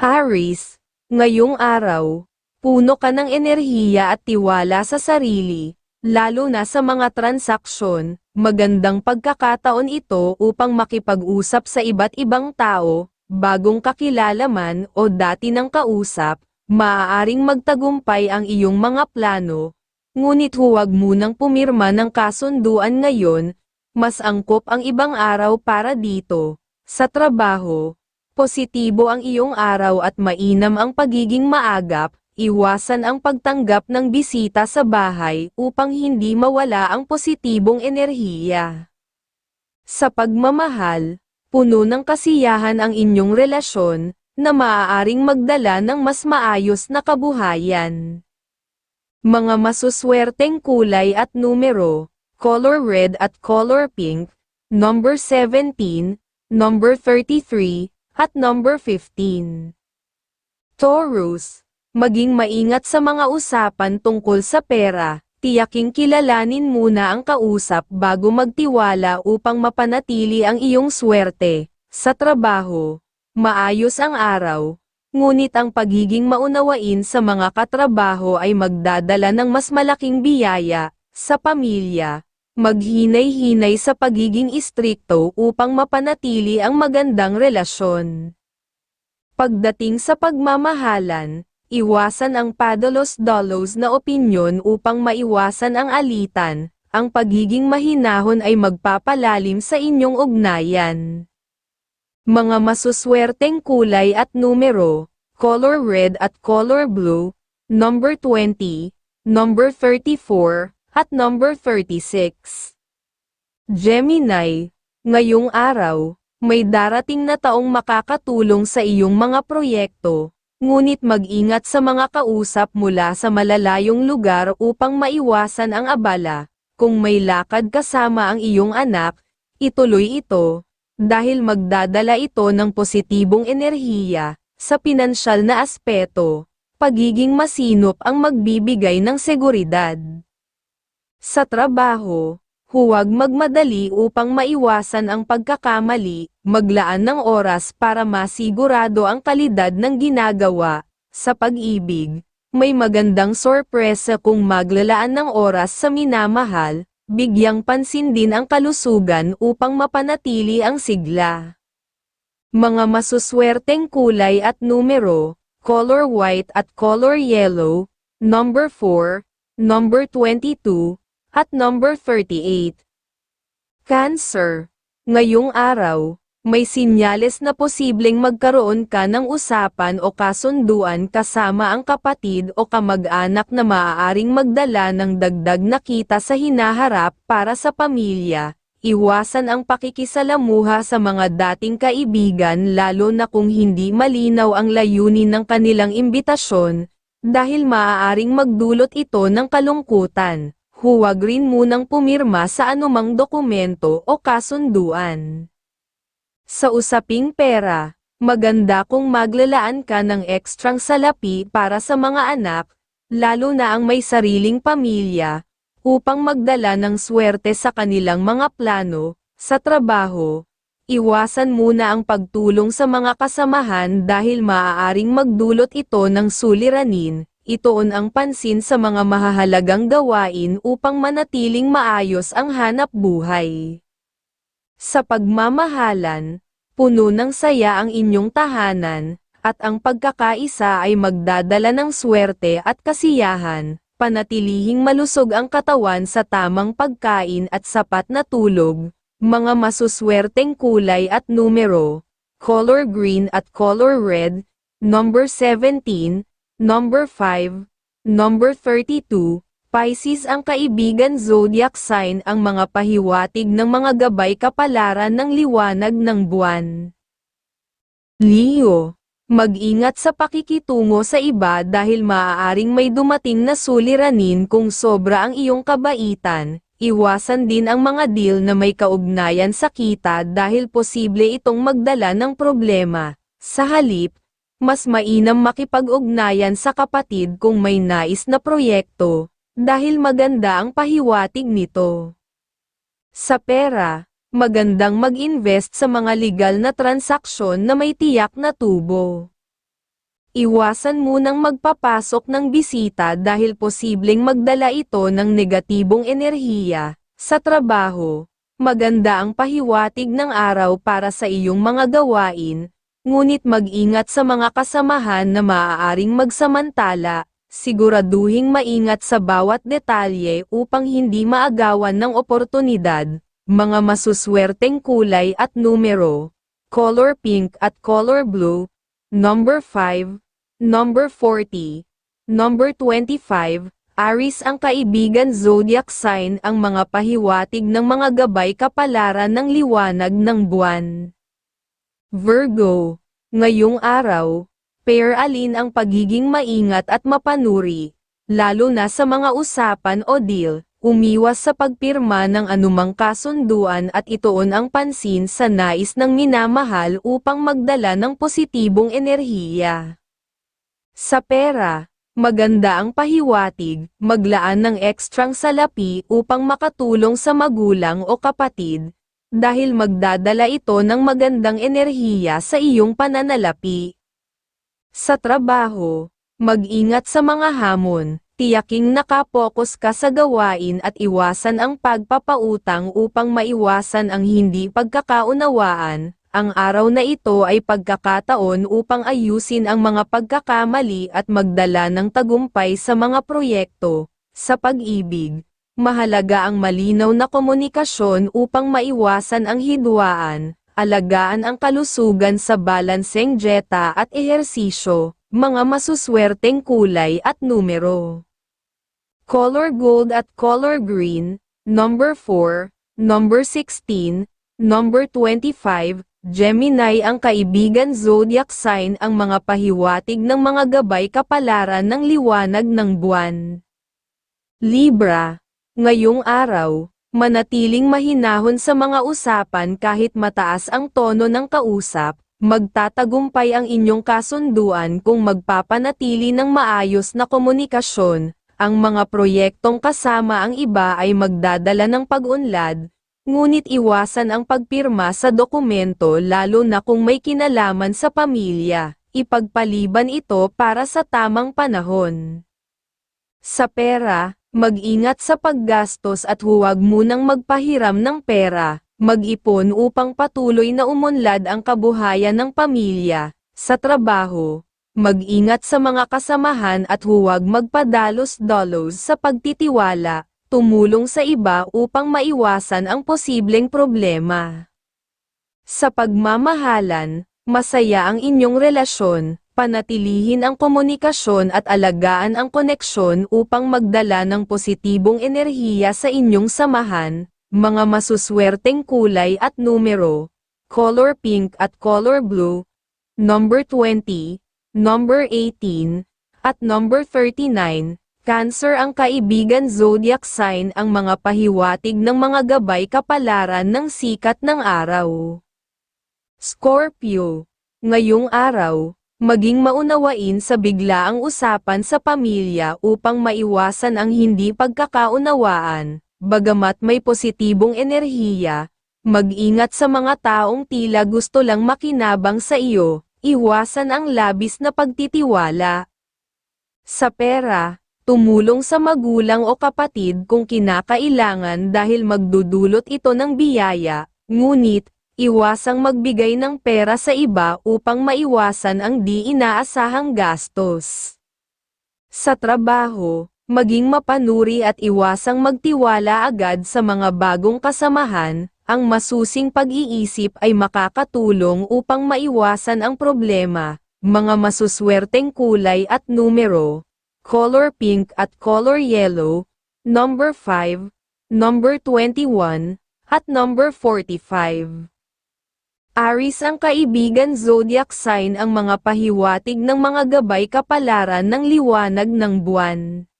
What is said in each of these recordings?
Aris, ngayong araw, puno ka ng enerhiya at tiwala sa sarili, lalo na sa mga transaksyon, magandang pagkakataon ito upang makipag-usap sa iba't ibang tao, bagong kakilala man o dati ng kausap, maaaring magtagumpay ang iyong mga plano, ngunit huwag munang pumirma ng kasunduan ngayon, mas angkop ang ibang araw para dito, sa trabaho, Positibo ang iyong araw at mainam ang pagiging maagap, iwasan ang pagtanggap ng bisita sa bahay upang hindi mawala ang positibong enerhiya. Sa pagmamahal, puno ng kasiyahan ang inyong relasyon, na maaaring magdala ng mas maayos na kabuhayan. Mga masuswerteng kulay at numero, color red at color pink, number 17, number 33, at number 15. Taurus, maging maingat sa mga usapan tungkol sa pera, tiyaking kilalanin muna ang kausap bago magtiwala upang mapanatili ang iyong swerte. Sa trabaho, maayos ang araw, ngunit ang pagiging maunawain sa mga katrabaho ay magdadala ng mas malaking biyaya, sa pamilya, maghinay-hinay sa pagiging istrikto upang mapanatili ang magandang relasyon. Pagdating sa pagmamahalan, iwasan ang padalos-dalos na opinyon upang maiwasan ang alitan, ang pagiging mahinahon ay magpapalalim sa inyong ugnayan. Mga masuswerteng kulay at numero, color red at color blue, number 20, number 34, at number 36. Gemini, ngayong araw, may darating na taong makakatulong sa iyong mga proyekto, ngunit mag-ingat sa mga kausap mula sa malalayong lugar upang maiwasan ang abala. Kung may lakad kasama ang iyong anak, ituloy ito, dahil magdadala ito ng positibong enerhiya, sa pinansyal na aspeto, pagiging masinop ang magbibigay ng seguridad. Sa trabaho, huwag magmadali upang maiwasan ang pagkakamali, maglaan ng oras para masigurado ang kalidad ng ginagawa. Sa pag-ibig, may magandang sorpresa kung maglalaan ng oras sa minamahal, bigyang pansin din ang kalusugan upang mapanatili ang sigla. Mga masuswerteng kulay at numero, color white at color yellow, number 4, number 22, at number 38. Cancer. Ngayong araw, may sinyales na posibleng magkaroon ka ng usapan o kasunduan kasama ang kapatid o kamag-anak na maaaring magdala ng dagdag na kita sa hinaharap para sa pamilya. Iwasan ang pakikisalamuha sa mga dating kaibigan lalo na kung hindi malinaw ang layunin ng kanilang imbitasyon, dahil maaaring magdulot ito ng kalungkutan huwag rin munang pumirma sa anumang dokumento o kasunduan. Sa usaping pera, maganda kung maglalaan ka ng ekstrang salapi para sa mga anak, lalo na ang may sariling pamilya, upang magdala ng swerte sa kanilang mga plano, sa trabaho, iwasan muna ang pagtulong sa mga kasamahan dahil maaaring magdulot ito ng suliranin, itoon ang pansin sa mga mahahalagang gawain upang manatiling maayos ang hanap buhay. Sa pagmamahalan, puno ng saya ang inyong tahanan, at ang pagkakaisa ay magdadala ng swerte at kasiyahan, panatilihing malusog ang katawan sa tamang pagkain at sapat na tulog, mga masuswerteng kulay at numero, color green at color red, number 17, Number 5, Number 32, Pisces ang kaibigan zodiac sign ang mga pahiwatig ng mga gabay kapalaran ng liwanag ng buwan. Leo, mag-ingat sa pakikitungo sa iba dahil maaaring may dumating na suliranin kung sobra ang iyong kabaitan, iwasan din ang mga deal na may kaugnayan sa kita dahil posible itong magdala ng problema. Sa halip, mas mainam makipag-ugnayan sa kapatid kung may nais na proyekto, dahil maganda ang pahiwatig nito. Sa pera, magandang mag-invest sa mga legal na transaksyon na may tiyak na tubo. Iwasan munang magpapasok ng bisita dahil posibleng magdala ito ng negatibong enerhiya. Sa trabaho, maganda ang pahiwatig ng araw para sa iyong mga gawain, ngunit mag-ingat sa mga kasamahan na maaaring magsamantala, siguraduhing maingat sa bawat detalye upang hindi maagawan ng oportunidad, mga masuswerteng kulay at numero, color pink at color blue, number 5, number 40, number 25, Aris ang kaibigan zodiac sign ang mga pahiwatig ng mga gabay kapalaran ng liwanag ng buwan. Virgo, ngayong araw, pair alin ang pagiging maingat at mapanuri, lalo na sa mga usapan o deal, umiwas sa pagpirma ng anumang kasunduan at ituon ang pansin sa nais ng minamahal upang magdala ng positibong enerhiya. Sa pera, maganda ang pahiwatig, maglaan ng ekstrang salapi upang makatulong sa magulang o kapatid, dahil magdadala ito ng magandang enerhiya sa iyong pananalapi. Sa trabaho, mag-ingat sa mga hamon, tiyaking nakapokus ka sa gawain at iwasan ang pagpapautang upang maiwasan ang hindi pagkakaunawaan. Ang araw na ito ay pagkakataon upang ayusin ang mga pagkakamali at magdala ng tagumpay sa mga proyekto. Sa pag-ibig, mahalaga ang malinaw na komunikasyon upang maiwasan ang hidwaan, alagaan ang kalusugan sa balanseng dieta at ehersisyo, mga masuswerteng kulay at numero. Color gold at color green, number 4, number 16, number 25, Gemini ang kaibigan zodiac sign ang mga pahiwatig ng mga gabay kapalaran ng liwanag ng buwan. Libra, ngayong araw, manatiling mahinahon sa mga usapan kahit mataas ang tono ng kausap, magtatagumpay ang inyong kasunduan kung magpapanatili ng maayos na komunikasyon, ang mga proyektong kasama ang iba ay magdadala ng pag-unlad, ngunit iwasan ang pagpirma sa dokumento lalo na kung may kinalaman sa pamilya, ipagpaliban ito para sa tamang panahon. Sa pera, mag-ingat sa paggastos at huwag munang magpahiram ng pera, mag-ipon upang patuloy na umunlad ang kabuhayan ng pamilya, sa trabaho, mag-ingat sa mga kasamahan at huwag magpadalos-dalos sa pagtitiwala, tumulong sa iba upang maiwasan ang posibleng problema. Sa pagmamahalan, masaya ang inyong relasyon, panatilihin ang komunikasyon at alagaan ang koneksyon upang magdala ng positibong enerhiya sa inyong samahan, mga masuswerteng kulay at numero, color pink at color blue, number 20, number 18, at number 39, Cancer ang kaibigan zodiac sign ang mga pahiwatig ng mga gabay kapalaran ng sikat ng araw. Scorpio, ngayong araw, maging maunawain sa biglaang usapan sa pamilya upang maiwasan ang hindi pagkakaunawaan, bagamat may positibong enerhiya, mag-ingat sa mga taong tila gusto lang makinabang sa iyo, iwasan ang labis na pagtitiwala. Sa pera, tumulong sa magulang o kapatid kung kinakailangan dahil magdudulot ito ng biyaya, ngunit, iwasang magbigay ng pera sa iba upang maiwasan ang di inaasahang gastos. Sa trabaho, maging mapanuri at iwasang magtiwala agad sa mga bagong kasamahan, ang masusing pag-iisip ay makakatulong upang maiwasan ang problema, mga masuswerteng kulay at numero, color pink at color yellow, number 5, number 21, at number 45. Aris ang kaibigan zodiac sign ang mga pahiwatig ng mga gabay kapalaran ng liwanag ng buwan.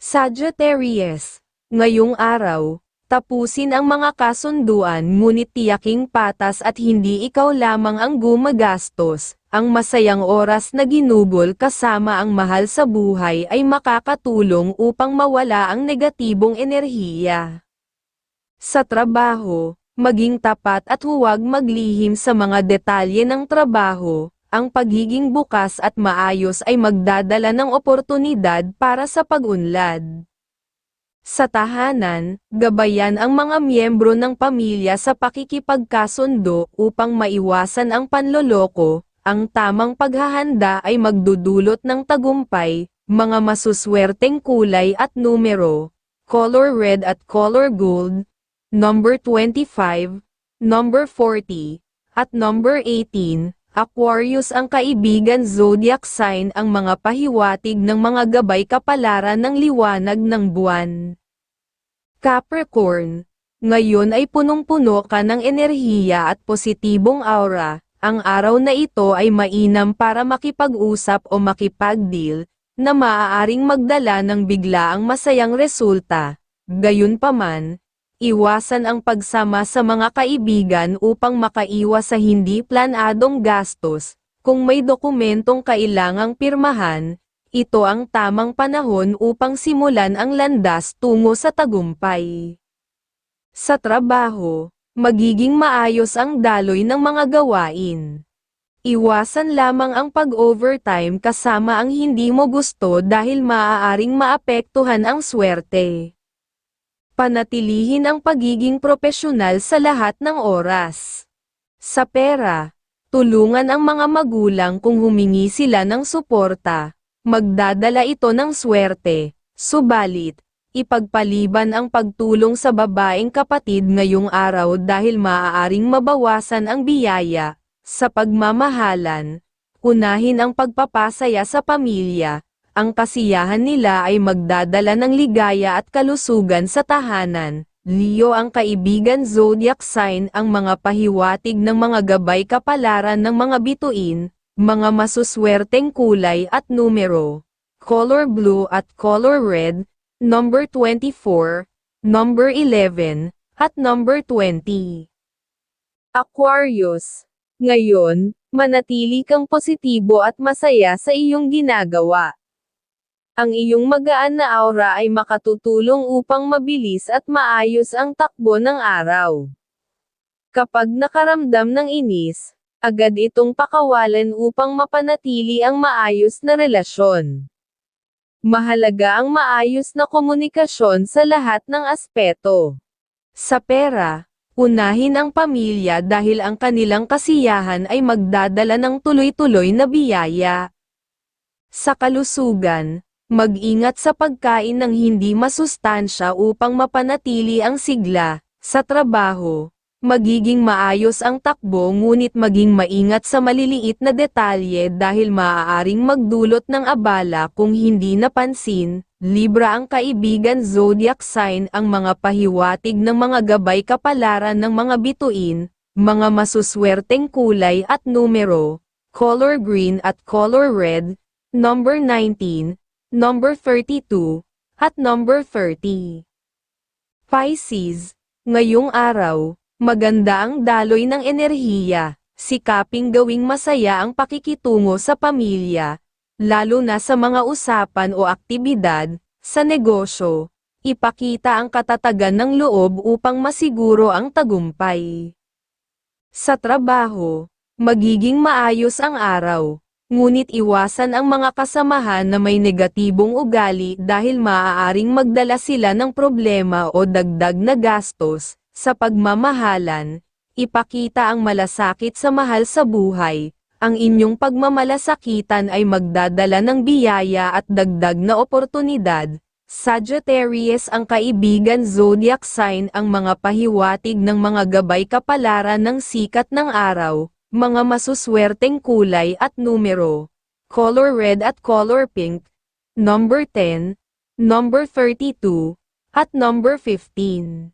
Sagittarius, ngayong araw, tapusin ang mga kasunduan ngunit tiyaking patas at hindi ikaw lamang ang gumagastos, ang masayang oras na ginugol kasama ang mahal sa buhay ay makakatulong upang mawala ang negatibong enerhiya. Sa trabaho, maging tapat at huwag maglihim sa mga detalye ng trabaho, ang pagiging bukas at maayos ay magdadala ng oportunidad para sa pag-unlad. Sa tahanan, gabayan ang mga miyembro ng pamilya sa pakikipagkasundo upang maiwasan ang panloloko, ang tamang paghahanda ay magdudulot ng tagumpay, mga masuswerteng kulay at numero, color red at color gold, number 25, number 40, at number 18, Aquarius ang kaibigan zodiac sign ang mga pahiwatig ng mga gabay kapalaran ng liwanag ng buwan. Capricorn, ngayon ay punong-puno ka ng enerhiya at positibong aura, ang araw na ito ay mainam para makipag-usap o makipag-deal, na maaaring magdala ng biglaang masayang resulta. Gayunpaman, iwasan ang pagsama sa mga kaibigan upang makaiwas sa hindi planadong gastos. Kung may dokumentong kailangang pirmahan, ito ang tamang panahon upang simulan ang landas tungo sa tagumpay. Sa trabaho, magiging maayos ang daloy ng mga gawain. Iwasan lamang ang pag-overtime kasama ang hindi mo gusto dahil maaaring maapektuhan ang swerte. Panatilihin ang pagiging propesyonal sa lahat ng oras. Sa pera, tulungan ang mga magulang kung humingi sila ng suporta. Magdadala ito ng swerte, subalit, ipagpaliban ang pagtulong sa babaeng kapatid ngayong araw dahil maaaring mabawasan ang biyaya. Sa pagmamahalan, unahin ang pagpapasaya sa pamilya, ang kasiyahan nila ay magdadala ng ligaya at kalusugan sa tahanan. Leo ang kaibigan zodiac sign ang mga pahiwatig ng mga gabay kapalaran ng mga bituin, mga masuswerteng kulay at numero, color blue at color red, number 24, number 11, at number 20. Aquarius, ngayon, manatili kang positibo at masaya sa iyong ginagawa. Ang iyong magaan na aura ay makatutulong upang mabilis at maayos ang takbo ng araw. Kapag nakaramdam ng inis, agad itong pakawalan upang mapanatili ang maayos na relasyon. Mahalaga ang maayos na komunikasyon sa lahat ng aspeto. Sa pera, unahin ang pamilya dahil ang kanilang kasiyahan ay magdadala ng tuloy-tuloy na biyaya. Sa kalusugan, mag-ingat sa pagkain ng hindi masustansya upang mapanatili ang sigla. Sa trabaho, magiging maayos ang takbo ngunit maging maingat sa maliliit na detalye dahil maaaring magdulot ng abala kung hindi napansin. Libra ang kaibigan zodiac sign ang mga pahiwatig ng mga gabay kapalaran ng mga bituin, mga masuswerteng kulay at numero, color green at color red, number 19, number 32, at number 30. Pisces, ngayong araw, maganda ang daloy ng enerhiya, sikaping gawing masaya ang pakikitungo sa pamilya, lalo na sa mga usapan o aktibidad, sa negosyo, ipakita ang katatagan ng loob upang masiguro ang tagumpay. Sa trabaho, magiging maayos ang araw, ngunit iwasan ang mga kasamahan na may negatibong ugali dahil maaaring magdala sila ng problema o dagdag na gastos, sa pagmamahalan, ipakita ang malasakit sa mahal sa buhay, ang inyong pagmamalasakitan ay magdadala ng biyaya at dagdag na oportunidad. Sagittarius ang kaibigan zodiac sign ang mga pahiwatig ng mga gabay kapalaran ng sikat ng araw, mga masuswerteng kulay at numero, color red at color pink, number 10, number 32, at number 15.